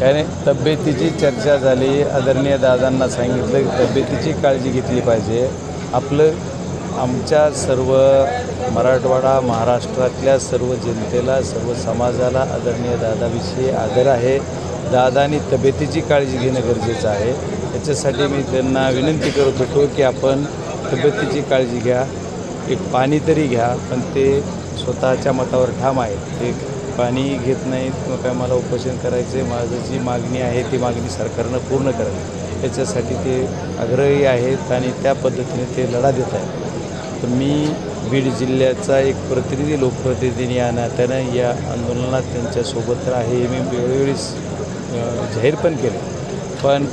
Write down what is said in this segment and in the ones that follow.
काय नाही तब्येतीची चर्चा झाली. आदरणीय दादांना सांगितलं की तब्येतीची काळजी घेतली पाहिजे. आपलं आमच्या सर्व मराठवाडा महाराष्ट्रातल्या सर्व जनतेला सर्व समाजाला आदरणीय दादाविषयी आदर आहे. दादानी तब्येतीची काळजी घेणं गरजेचं आहे. त्याच्यासाठी मी त्यांना विनंती करत होतो की आपण तब्येतीची काळजी घ्या. एक पाणी तरी घ्या पण ते स्वतःच्या मतावर ठाम आहेत. ते पाणी घेत नाहीत मग काय मला उपोषण आहे माझं जी मागणी आहे ती मागणी सरकारनं पूर्ण करावी. याच्यासाठी ते आग्रही आहेत आणि त्या पद्धतीने ते लढा देत आहेत. तर मी बीड जिल्ह्याचा एक प्रतिनिधी लोकप्रतिनिधी या नात्यानं या आंदोलनात त्यांच्यासोबत आहे. मी वेळोवेळी जाहीर पण केलं. पण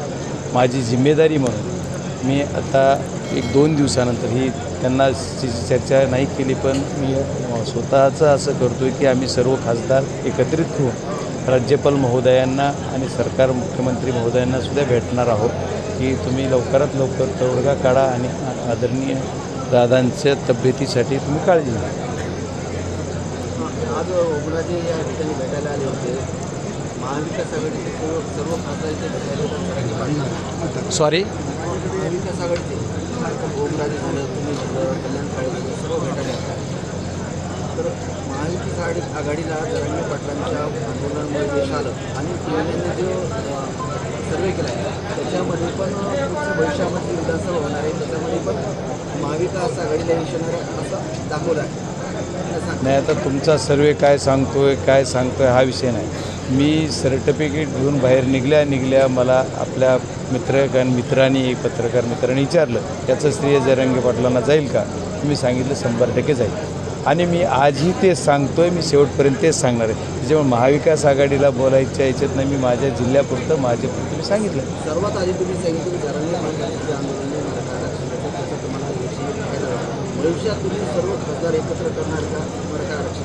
माझी जिम्मेदारी म्हणून मी आता एक दोन दिवसानंतर ही त्यांना ची चर्चा नाही केली पण मी स्वतःचं असं करतो आहे की आम्ही सर्व खासदार एकत्रित होऊन राज्यपाल महोदयांना आणि सरकार मुख्यमंत्री महोदयांना सुद्धा भेटणार आहोत की तुम्ही लवकरात लवकर तोडगा काढा आणि आदरणीय दादांच्या तब्येतीसाठी तुम्ही काळजी घ्या. आज उमराजे या ठिकाणी भेटायला आले होते. महाविकास आघाडीचे सर्व सर्व खासदार इथे भेटायला येतात सरांनी पाठवलं. सॉरी महाविकास आघाडीचे ओमराजे झालं तुम्ही झालं कल्याण काळे झालं सर्व भेटायला येतात तर महाविकास आघाडी आघाडीला जरांगे पाटलांच्या आंदोलनामुळे यश आलं. आणि त्यांनी जो सर्वे केला आहे त्याच्यामध्ये पण भविष्यामध्ये विधानसभा होणार आहे त्याच्यामध्ये पण महाविकास आघाडीला यश येणार असं दाखवलं आहे. नाही आता तुमचा सर्वे काय सांगतोय काय सांगतोय हा विषय नाही. मी सर्टिफिकेट घेऊन बाहेर निघल्या निघल्या मला आपल्या मित्र मित्रांनी एक पत्रकार मित्रांनी विचारलं त्याचं श्रेय जरंगे पाटलांना जाईल का? मी सांगितलं शंभर टक्के जाईल. आणि मी आजही तेच सांगतोय मी शेवटपर्यंत तेच सांगणार आहे. त्याच्यामुळे महाविकास आघाडीला बोलायच्या याच्यात नाही मी माझ्या जिल्ह्यापुरतं माझ्यापुरतं मी सांगितलं. सर्वात आधी तुम्ही सांगितलं आहे,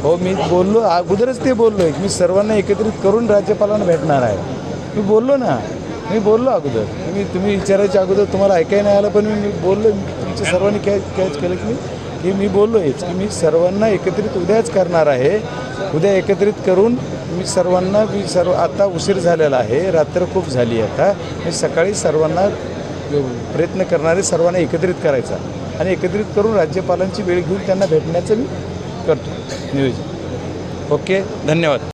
हो मी बोललो अगोदरच ते बोललो आहे मी सर्वांना एकत्रित करून राज्यपालांना भेटणार आहे. मी बोललो ना मी बोललो अगोदर. मी तुम्ही विचारायच्या अगोदर तुम्हाला ऐकाय नाही आलं पण मी बोललो तुमच्या सर्वांनी कॅच कॅच केलं की हे की मी बोललो आहेच की मी सर्वांना एकत्रित उद्याच करणार आहे. उद्या एकत्रित करून मी सर्वांना मी सर्व आता उशीर झालेला आहे रात्र खूप झाली आहे आता. मी सकाळी सर्वांना प्रयत्न करणारे सर्वांना एकत्रित करायचा. आणि एकत्रित करून राज्यपालांची वेळ घेऊन त्यांना भेटण्याचं मी करतो. नियोजन. ओके धन्यवाद.